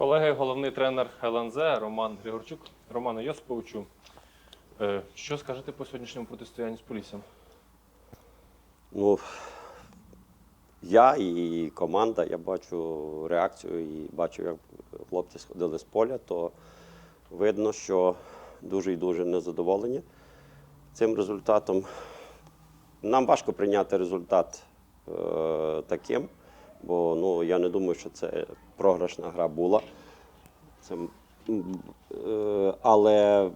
Колеги, головний тренер ЛНЗ Роман Григорчук. Роману Йосиповичу, е, що скажете по сьогоднішньому протистоянню з поліссям? Ну, я і команда, я бачу реакцію і бачу, як хлопці сходили з поля, то видно, що дуже і дуже незадоволені цим результатом. Нам важко прийняти результат е, таким, бо ну, я не думаю, що це програшна гра була. Це, е, але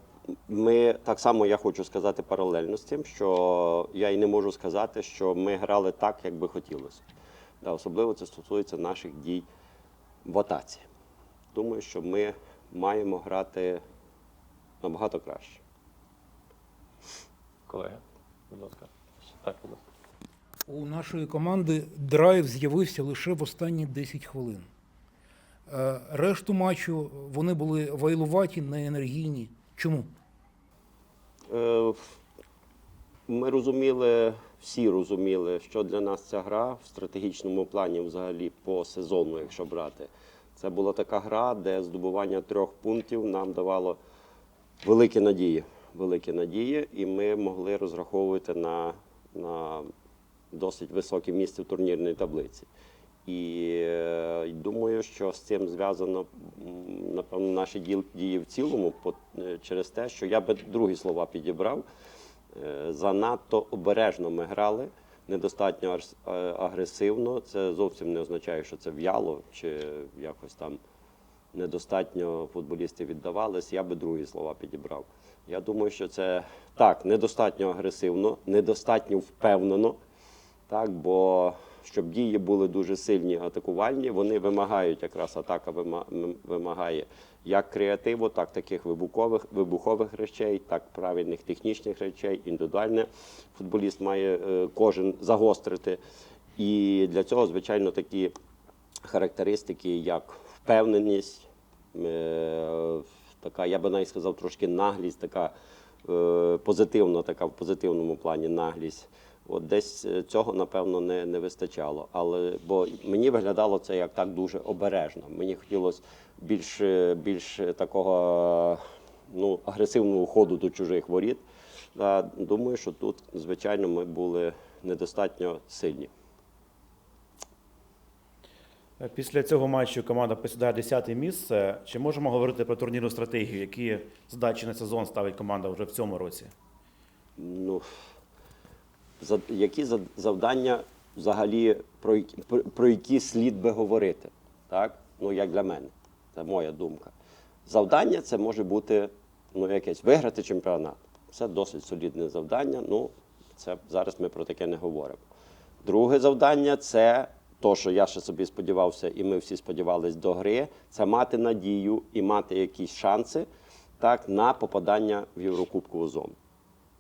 ми так само я хочу сказати паралельно з тим, що я і не можу сказати, що ми грали так, як би хотілося. Да, особливо це стосується наших дій в атаці. Думаю, що ми маємо грати набагато краще. Колеги, будь ласка. Так, будь ласка. У нашої команди драйв з'явився лише в останні 10 хвилин. Е, Решту матчу вони були вайлуваті, неенергійні. Чому? Е, Ми розуміли, всі розуміли, що для нас ця гра в стратегічному плані, взагалі, по сезону, якщо брати. Це була така гра, де здобування трьох пунктів нам давало великі надії. Великі надії, і ми могли розраховувати на, на досить високе місце в турнірній таблиці. І е, думаю, що з цим зв'язано напевно наші дії в цілому, е, через те, що я би другі слова підібрав. Е, Занадто обережно ми грали, недостатньо агресивно. Це зовсім не означає, що це в'яло чи якось там недостатньо футболісти віддавались. Я би другі слова підібрав. Я думаю, що це так, недостатньо агресивно, недостатньо впевнено. Так, бо щоб дії були дуже сильні атакувальні, вони вимагають якраз атака вимагає як креативу, так таких вибухових, вибухових речей, так правильних технічних речей, індивідуальне футболіст має е, кожен загострити. І для цього, звичайно, такі характеристики, як впевненість, е, така, я би навіть сказав, трошки наглість, така е, позитивна, така в позитивному плані наглість. От десь е, цього, напевно, не, не вистачало. Але бо мені виглядало це як так дуже обережно. Мені хотілося більш, е, більш такого ну, агресивного ходу до чужих воріт. Да, думаю, що тут, звичайно, ми були недостатньо сильні. Після цього матчу команда посідає 10-те місце. Чи можемо говорити про турнірну стратегію, які задачі на сезон ставить команда вже в цьому році? Ну, які за- завдання взагалі про, які- про які слід би говорити? Так? Ну, як для мене, це моя думка. Завдання це може бути ну, якесь виграти чемпіонат. Це досить солідне завдання. Ну, це зараз ми про таке не говоримо. Друге завдання це то, що я ще собі сподівався, і ми всі сподівалися до гри, це мати надію і мати якісь шанси так, на попадання в Єврокубкову зону.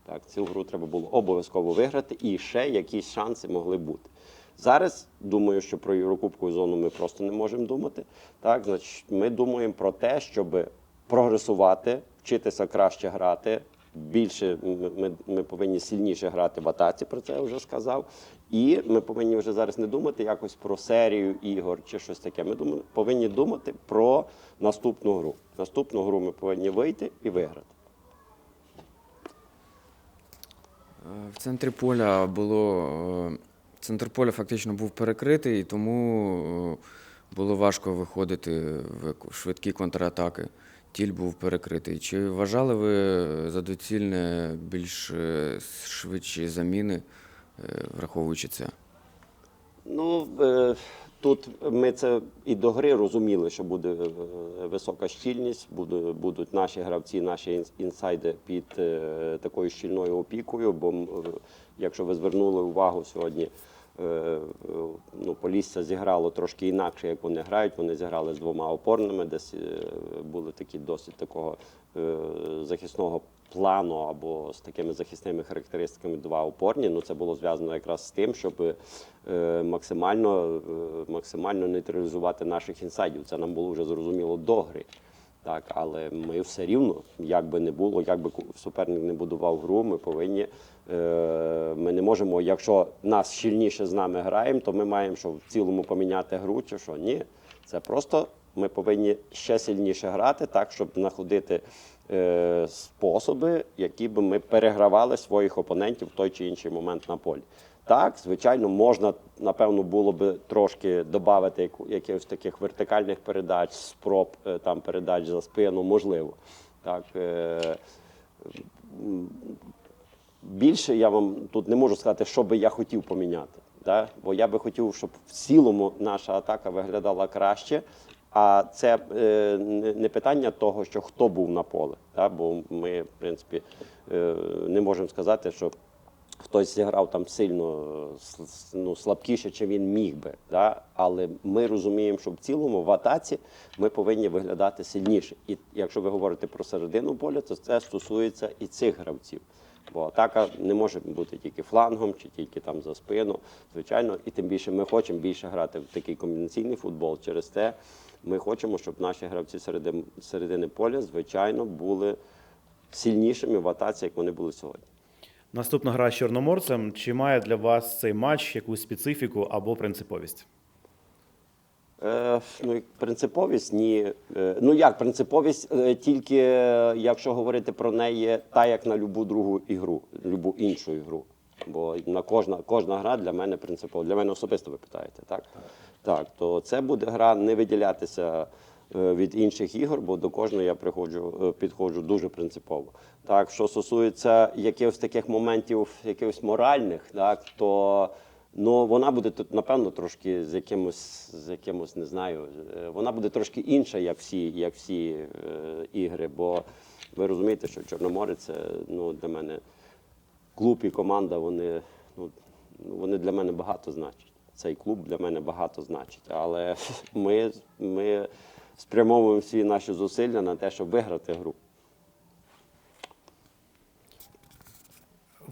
Так, цю гру треба було обов'язково виграти, і ще якісь шанси могли бути. Зараз думаю, що про Єврокубкову зону ми просто не можемо думати. Так, значить, ми думаємо про те, щоб прогресувати, вчитися краще грати. Більше ми, ми, ми повинні сильніше грати в атаці, про це я вже сказав. І ми повинні вже зараз не думати якось про серію ігор чи щось таке. Ми думаємо, повинні думати про наступну гру. Наступну гру ми повинні вийти і виграти. Е, В центрі поля було. е, Центр поля фактично був перекритий, тому е, було важко виходити в швидкі контратаки. Тіль був перекритий. Чи вважали ви за доцільне більш е, швидші заміни, е, враховуючи це? Ну, е, тут ми це і до гри розуміли, що буде е, висока щільність, буде- будуть наші гравці, наші інсайди під е, такою щільною опікою. Бо, е, якщо ви звернули увагу сьогодні, е, е, ну, Полісся зіграло трошки інакше, як вони грають. Вони зіграли з двома опорними, десь е, були такі досить такого е, захисного плану або з такими захисними характеристиками два опорні. Ну це було зв'язано якраз з тим, щоб е, максимально, е, максимально нейтралізувати наших інсайдів. Це нам було вже зрозуміло до гри. Так, але ми все рівно, як би не було, як би суперник не будував гру, ми повинні. Е, ми не можемо, якщо нас щільніше з нами граємо, то ми маємо що в цілому поміняти гру чи що. Ні. Це просто Ми повинні ще сильніше грати, так, щоб знаходити е, способи, які б ми перегравали своїх опонентів в той чи інший момент на полі. Так, звичайно, можна, напевно, було би трошки додати якихось таких вертикальних передач, спроб е, там передач за спину, можливо. Так, е, більше я вам тут не можу сказати, що би я хотів поміняти. Да? Бо я би хотів, щоб в цілому наша атака виглядала краще. А це е, не питання того, що хто був на поле. Да? Бо ми, в принципі, е, не можемо сказати, що хтось зіграв там сильно ну, слабкіше, чи він міг би. Да? Але ми розуміємо, що в цілому в атаці ми повинні виглядати сильніше. І якщо ви говорите про середину поля, то це стосується і цих гравців. Бо атака не може бути тільки флангом чи тільки там за спину. Звичайно, і тим більше ми хочемо більше грати в такий комбінаційний футбол. Через те ми хочемо, щоб наші гравці середини, середини поля, звичайно, були сильнішими в атаці, як вони були сьогодні. Наступна гра з Чорноморцем. Чи має для вас цей матч якусь специфіку або принциповість? Е, ну, принциповість ні. Е, ну як принциповість, е, тільки е, якщо говорити про неї, та як на любу другу ігру, любу іншу ігру. Бо на кожна, кожна гра для мене принципова. Для мене особисто ви питаєте, так? Так, то це буде гра не виділятися е, від інших ігор, бо до кожної я приходжу, е, підходжу дуже принципово. Так, що стосується якихось таких моментів, якихось моральних, так, то Ну, вона буде тут, напевно, трошки з якимось, з якимось, не знаю, е, вона буде трошки інша, як всі, як всі е, ігри. Бо ви розумієте, що Чорноморець це ну, для мене клуб і команда, вони, ну, вони для мене багато значать. Цей клуб для мене багато значить. Але ми, ми спрямовуємо всі наші зусилля на те, щоб виграти гру.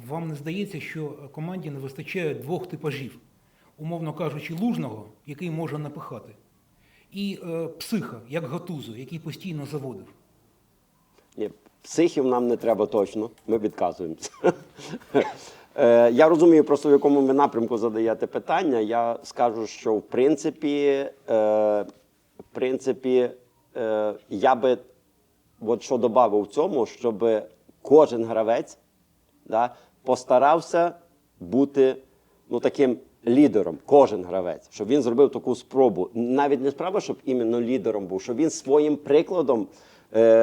Вам не здається, що команді не вистачає двох типажів, умовно кажучи, лужного, який може напихати, і е, психа, як гатузу, який постійно заводив. Ні, психів нам не треба точно, ми відказуємося. Е, Я розумію просто, в якому ви напрямку задаєте питання. Я скажу, що в принципі, е, в принципі, е, я би от що додав в цьому, щоб кожен гравець постарався бути ну, таким лідером, кожен гравець, щоб він зробив таку спробу. Навіть не справа, щоб іменно лідером був, щоб він своїм прикладом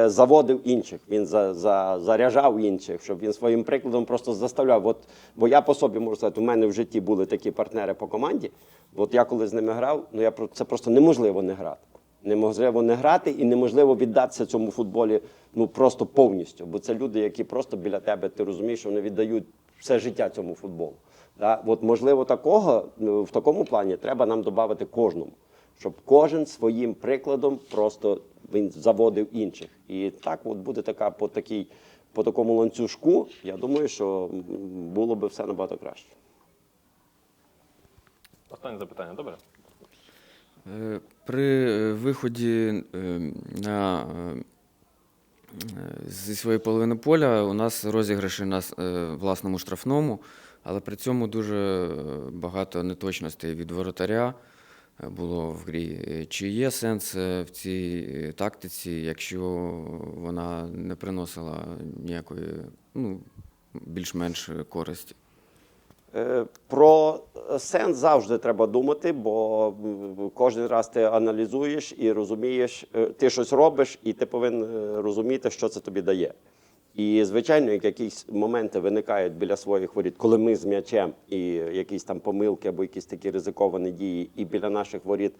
заводив інших, він за, за, заряджав інших, щоб він своїм прикладом просто заставляв. От, бо я по собі можу сказати, у мене в житті були такі партнери по команді. От я коли з ними грав, ну я це просто неможливо не грати. Неможливо не грати і неможливо віддатися цьому футболі ну просто повністю. Бо це люди, які просто біля тебе, ти розумієш, що вони віддають все життя цьому футболу. Да? От можливо, такого ну, в такому плані треба нам додати кожному, щоб кожен своїм прикладом просто він заводив інших. І так от буде така по такій, по такому ланцюжку. Я думаю, що було би все набагато краще. Останнє запитання, добре? Е, При е, виході е, на, зі своєї половини поля у нас розіграші на власному штрафному, але при цьому дуже багато неточностей від воротаря було в грі. Е, Чи є сенс е, в цій е, тактиці, якщо вона не приносила ніякої ну, більш-менш користі? Про сенс завжди треба думати, бо кожен раз ти аналізуєш і розумієш, ти щось робиш, і ти повинен розуміти, що це тобі дає. І, звичайно, як якісь моменти виникають біля своїх воріт, коли ми з м'ячем і якісь там помилки або якісь такі ризиковані дії, і біля наших воріт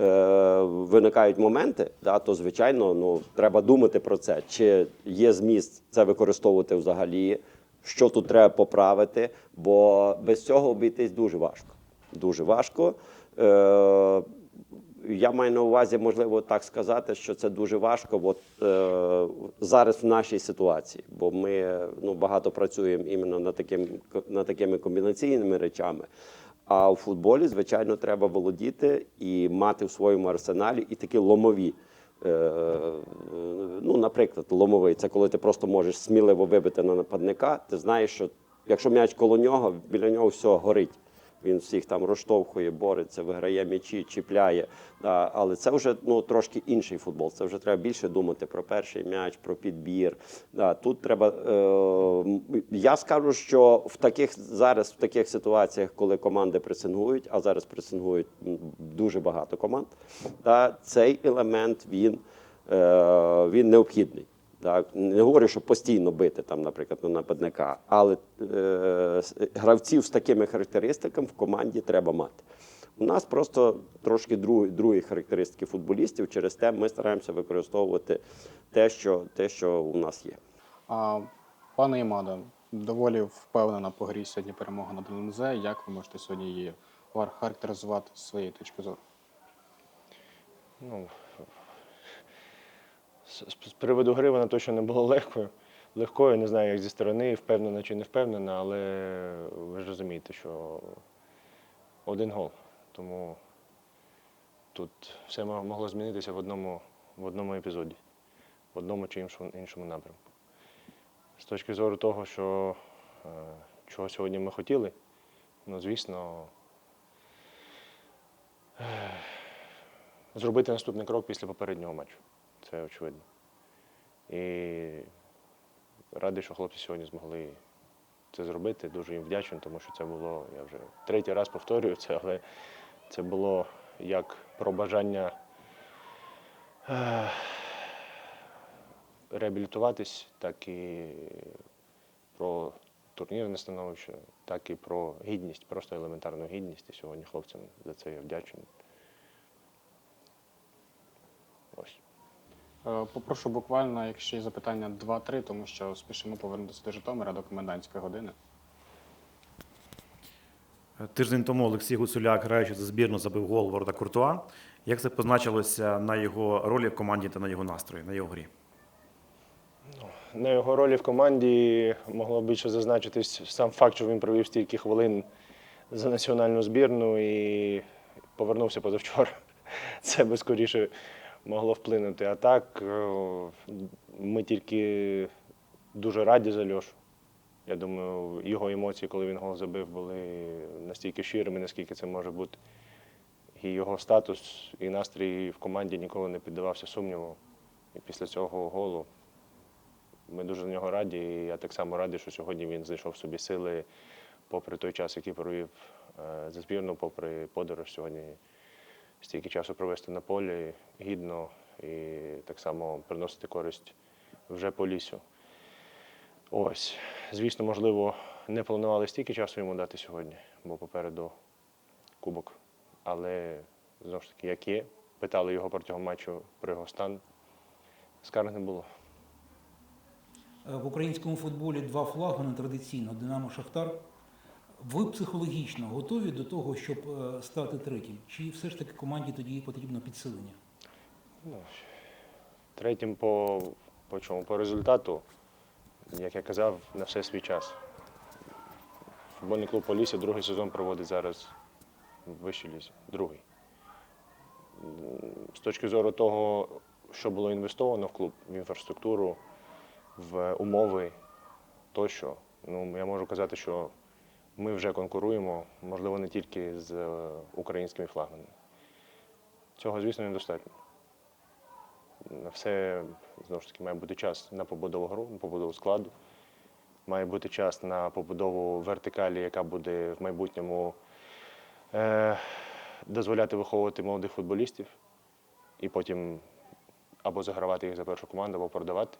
е, виникають моменти, да, то звичайно ну, треба думати про це, чи є зміст це використовувати взагалі, що тут треба поправити, бо без цього обійтись дуже важко. Дуже важко. Е, я маю на увазі, можливо, так сказати, що це дуже важко от, е, зараз в нашій ситуації, бо ми ну, багато працюємо іменно над, таким, над такими комбінаційними речами. А у футболі, звичайно, треба володіти і мати в своєму арсеналі і такі ломові. Е, ну, наприклад, ломовий це коли ти просто можеш сміливо вибити на нападника. Ти знаєш, що якщо м'яч коло нього, біля нього все горить. Він всіх там розштовхує, бореться, виграє м'ячі, чіпляє. Да, але це вже ну, трошки інший футбол. Це вже треба більше думати про перший м'яч, про підбір. Да, тут треба. Е, я скажу, що в таких зараз в таких ситуаціях, коли команди пресингують, а зараз пресингують дуже багато команд, да, цей елемент він, е, він необхідний. Так, не говорю, що постійно бити там, наприклад, на нападника, але е, гравців з такими характеристиками в команді треба мати. У нас просто трошки другі, другі характеристики футболістів. Через те ми стараємося використовувати те, що, те, що у нас є. А, пане Імадо, доволі впевнена по грі сьогодні перемога над ЛНЗ. Як ви можете сьогодні її характеризувати з своєї точки зору? Ну, з, приводу гри вона точно не була легкою. Легкою, не знаю, як зі сторони, впевнена чи не впевнена, але ви ж розумієте, що один гол. Тому тут все могло змінитися в одному, в одному епізоді, в одному чи іншому, іншому напрямку. З точки зору того, що е, чого сьогодні ми хотіли, ну, звісно, зробити наступний крок після попереднього матчу. Це очевидно. І радий, що хлопці сьогодні змогли це зробити. Дуже їм вдячний, тому що це було, я вже третій раз повторюю це, але це було як про бажання е, реабілітуватись, так і про турнірне становище, так і про гідність, просто елементарну гідність. І сьогодні хлопцям за це я вдячний. Ось. Е, Попрошу буквально, якщо є запитання 2-3, тому що спішимо повернутися до Житомира до комендантської години. Тиждень тому Олексій Гуцуляк, граючи за збірну, забив гол ворота Куртуа. Як це позначилося на його ролі в команді та на його настрої, на його грі? На його ролі в команді могло більше зазначитись сам факт, що він провів стільки хвилин за національну збірну і повернувся позавчора. Це би скоріше могло вплинути. А так е, ми тільки дуже раді за Льошу. Я думаю, його емоції, коли він гол забив, були настільки щирими, наскільки це може бути. І його статус і настрій в команді ніколи не піддавався сумніву. І після цього голу ми дуже за нього раді. І я так само радий, що сьогодні він знайшов собі сили, попри той час, який провів е, за збірну, попри подорож сьогодні стільки часу провести на полі гідно і так само приносити користь вже по лісу. Ось, звісно, можливо, не планували стільки часу йому дати сьогодні, бо попереду кубок. Але знову ж таки, як є, питали його протягом матчу про його стан. Скарг не було. Е, В українському футболі два флагмани традиційно Динамо Шахтар. Ви психологічно готові до того, щоб е, стати третім? Чи все ж таки команді тоді потрібно підсилення? Третім по, по чому? По результату, як я казав, на все свій час. Футбольний клуб Полісся другий сезон проводить зараз в вищій лізі. Другий. З точки зору того, що було інвестовано в клуб, в інфраструктуру, в умови тощо, ну, я можу казати, що ми вже конкуруємо, можливо, не тільки з е, українськими флагманами. Цього, звісно, недостатньо. Все знову ж таки має бути час на побудову гру, на побудову складу. Має бути час на побудову вертикалі, яка буде в майбутньому е, дозволяти виховувати молодих футболістів і потім або загравати їх за першу команду, або продавати.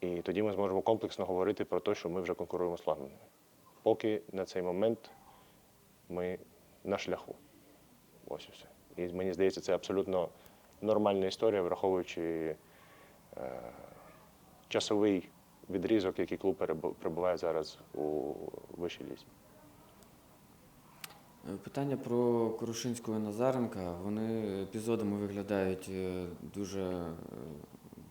І тоді ми зможемо комплексно говорити про те, що ми вже конкуруємо з флагманами. Поки на цей момент ми на шляху. Ось і все. І мені здається, це абсолютно нормальна історія, враховуючи е, часовий відрізок, який клуб перебуває зараз у вищій лізі. Е, Питання про Корушинського і Назаренка. Вони епізодами виглядають е, дуже, е,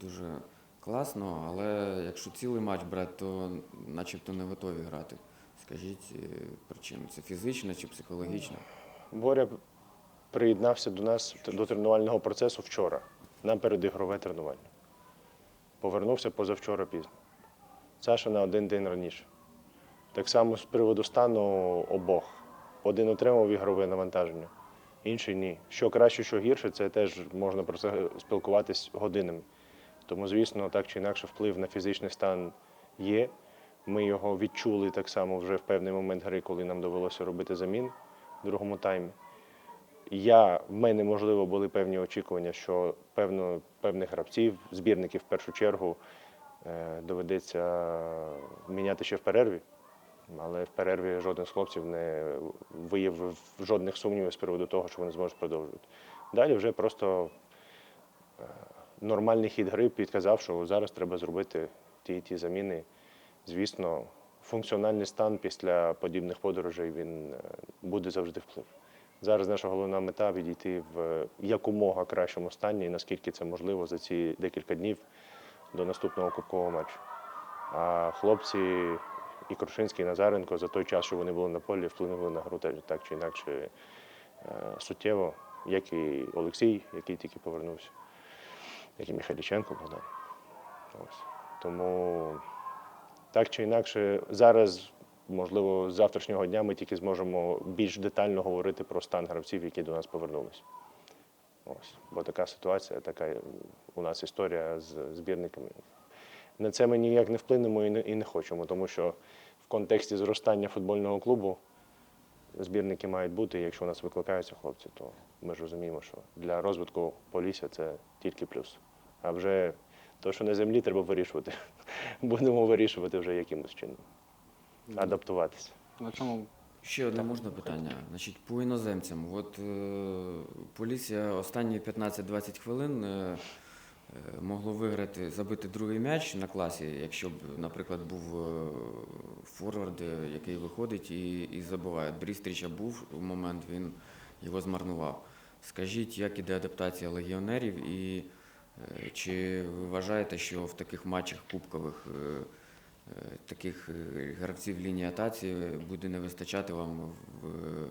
дуже класно, але якщо цілий матч брати, то начебто не готові грати. Скажіть е, причину, це фізична чи психологічна? Боря приєднався до нас до тренувального процесу вчора, на передігрове тренування. Повернувся позавчора пізно. Саша на один день раніше. Так само з приводу стану обох. один отримав ігрове навантаження, інший ні. Що краще, що гірше, це теж можна про це спілкуватись годинами. Тому, звісно, так чи інакше вплив на фізичний стан є. Ми його відчули так само вже в певний момент гри, коли нам довелося робити замін в другому таймі. Я, в мене, можливо, були певні очікування, що певно, певних гравців, збірників в першу чергу, е, доведеться міняти ще в перерві. Але в перерві жоден з хлопців не виявив жодних сумнівів з приводу того, що вони зможуть продовжувати. Далі вже просто е, нормальний хід гри підказав, що зараз треба зробити ті і ті заміни. Звісно, функціональний стан після подібних подорожей він е, буде завжди вплив. Зараз наша головна мета відійти в якомога кращому стані, і наскільки це можливо за ці декілька днів до наступного кубкового матчу. А хлопці і Крушинський, і Назаренко за той час, що вони були на полі, вплинули на гру так чи інакше е, суттєво, як і Олексій, який тільки повернувся, як і Михайліченко Богдан. Ось. Тому так чи інакше, зараз, можливо, з завтрашнього дня ми тільки зможемо більш детально говорити про стан гравців, які до нас повернулись. Ось. Бо така ситуація, така у нас історія з збірниками. На це ми ніяк не вплинемо і не, і не хочемо, тому що в контексті зростання футбольного клубу збірники мають бути. і Якщо у нас викликаються хлопці, то ми ж розуміємо, що для розвитку Полісся це тільки плюс. А вже то, що на землі треба вирішувати, будемо вирішувати вже якимось чином. Адаптуватися. На цьому Ще одне можна питання. Значить, по іноземцям. От е, Полісся останні 15-20 хвилин е, е, могло виграти, забити другий м'яч на класі, якщо б, наприклад, був е, форвард, е, який виходить і, і забиває. Брістріча був момент, він його змарнував. Скажіть, як іде адаптація легіонерів, і чи ви вважаєте, що в таких матчах кубкових е, е, таких е, гравців лінії атаці буде не вистачати вам в е,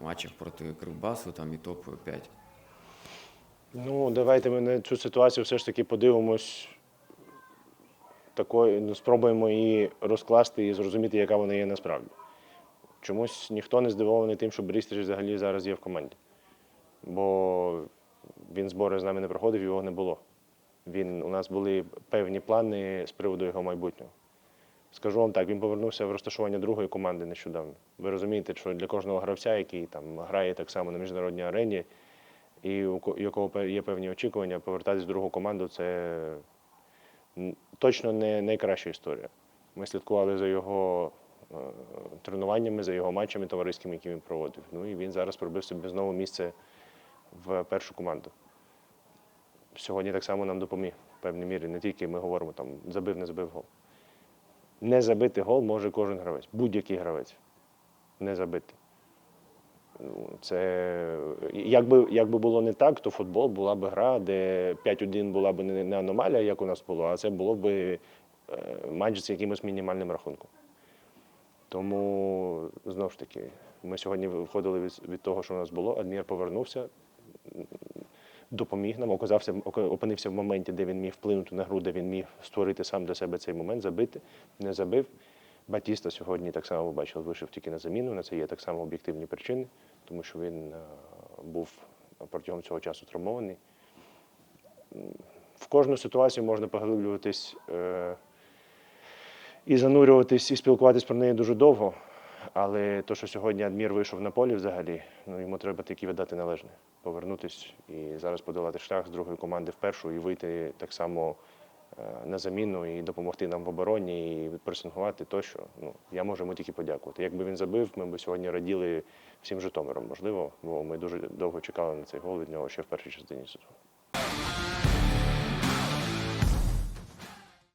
матчах проти Кривбасу там і топ-5? Ну, давайте ми на цю ситуацію все ж таки подивимось. Такою, ну, спробуємо її розкласти і зрозуміти, яка вона є насправді. Чомусь ніхто не здивований тим, що Брістріч взагалі зараз є в команді. Бо він збори з нами не проходив, його не було. Він, у нас були певні плани з приводу його майбутнього. Скажу вам так, він повернувся в розташування другої команди нещодавно. Ви розумієте, що для кожного гравця, який там грає так само на міжнародній арені, і у якого є певні очікування, повертатись в другу команду це точно не найкраща історія. Ми слідкували за його е, тренуваннями, за його матчами товариськими, які він проводив. Ну і він зараз пробив собі знову місце в першу команду. Сьогодні так само нам допоміг в певній мірі. Не тільки ми говоримо там забив, не забив гол. Не забити гол може кожен гравець, будь-який гравець. Не забити. Ну, Це якби, якби було не так, то футбол була б гра, де 5-1 була б не аномалія, як у нас було, а це було б е, матч з якимось мінімальним рахунком. Тому знову ж таки, ми сьогодні виходили від, від того, що у нас було. Адмір повернувся, допоміг нам, оказався, опинився в моменті, де він міг вплинути на гру, де він міг створити сам для себе цей момент, забити, не забив. Батіста сьогодні так само ви бачили, вийшов тільки на заміну. На це є так само об'єктивні причини, тому що він е, був протягом цього часу травмований. В кожну ситуацію можна поглиблюватись е, і занурюватись, і спілкуватись про неї дуже довго. Але то, що сьогодні Адмір вийшов на полі взагалі, ну йому треба таки віддати належне, повернутись і зараз подолати шлях з другої команди в першу і вийти так само е, на заміну і допомогти нам в обороні, і пресингувати тощо. Ну, я можу йому тільки подякувати. Якби він забив, ми б сьогодні раділи всім Житомиром, можливо, бо ми дуже довго чекали на цей гол від нього ще в першій частині сезону.